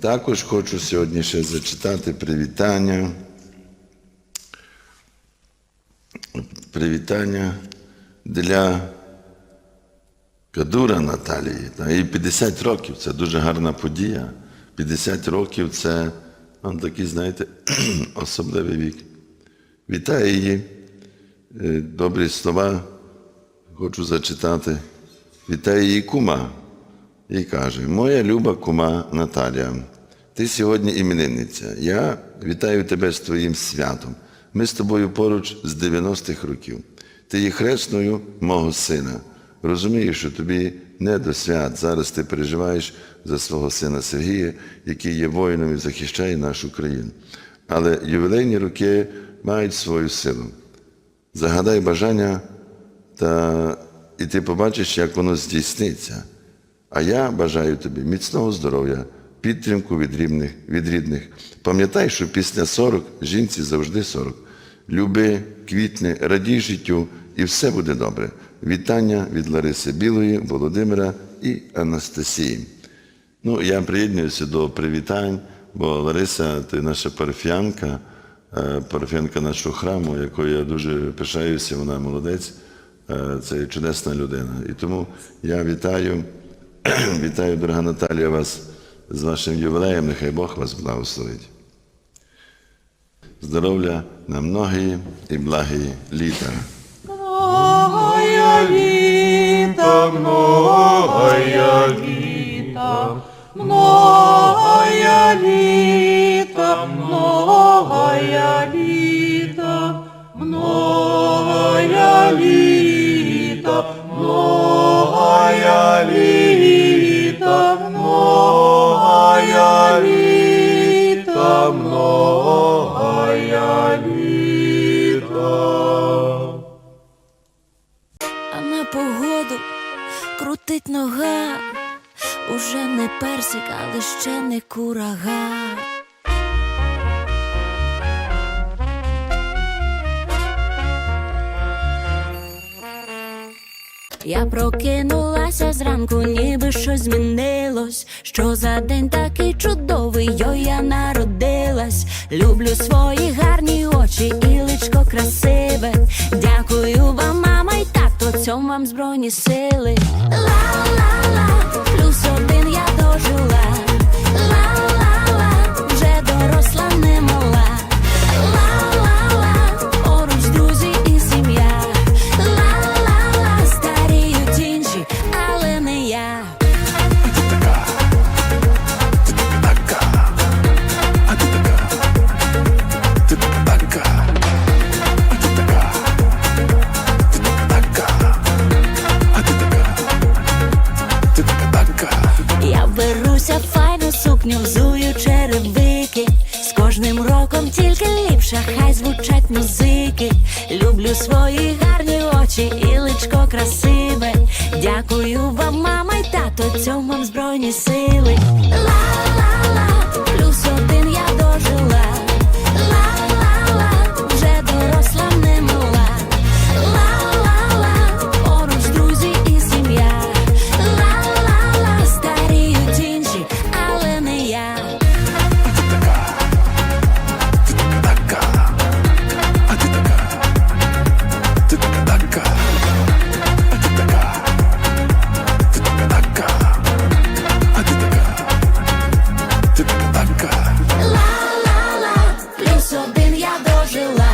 Також хочу сьогодні ще зачитати привітання. Привітання для Кадура Наталії. Та, Їй 50 років це дуже гарна подія. 50 років це ну, такий, знаєте, особливий вік. Вітаю її. Е, Добрі слова хочу зачитати. Вітаю її кума. І каже: Моя люба кума Наталія, ти сьогодні іменинниця. Я вітаю тебе з твоїм святом. Ми з тобою поруч з 90-х років. Ти є хресною мого сина. Розумію, що тобі не до свят. Зараз ти переживаєш за свого сина Сергія, який є воїном і захищає нашу країну. Але ювілейні роки мають свою силу. Загадай бажання, та і ти побачиш, як воно здійсниться. А я бажаю тобі міцного здоров'я, підтримку від рідних, від рідних. Пам'ятай, що після 40 жінці завжди 40. Люби, квітни, радій життю, і все буде добре. Вітання від Лариси Білої, Володимира і Анастасії. Ну, я приєднуюся до привітань, бо Лариса це наша парафіянка, е, парафіянка нашого храму, якою я дуже пишаюся, вона молодець, е, це чудесна людина. І тому я вітаю, вітаю, дорога Наталія, вас з вашим ювілеєм, нехай Бог вас благословить. Здоров'я на многі і благі літа. Многое літа, многое літа, многое літа, многое літа, многое літа, крутить нога, уже не персик, але ще не курага. Я прокинулася зранку, ніби щось змінилось. Що за день такий чудовий, йо я народилась. Люблю свої гарні очі і личко красиве. Цьому вам збройні сили. Ла-ла-ла, плюс один я дожила. Беруся файну сукню, взую черевики. З кожним роком тільки ліпше, хай звучать музики. Люблю свої гарні очі і личко красиве. Дякую вам, мама й тато, цьому вам збройні сили. you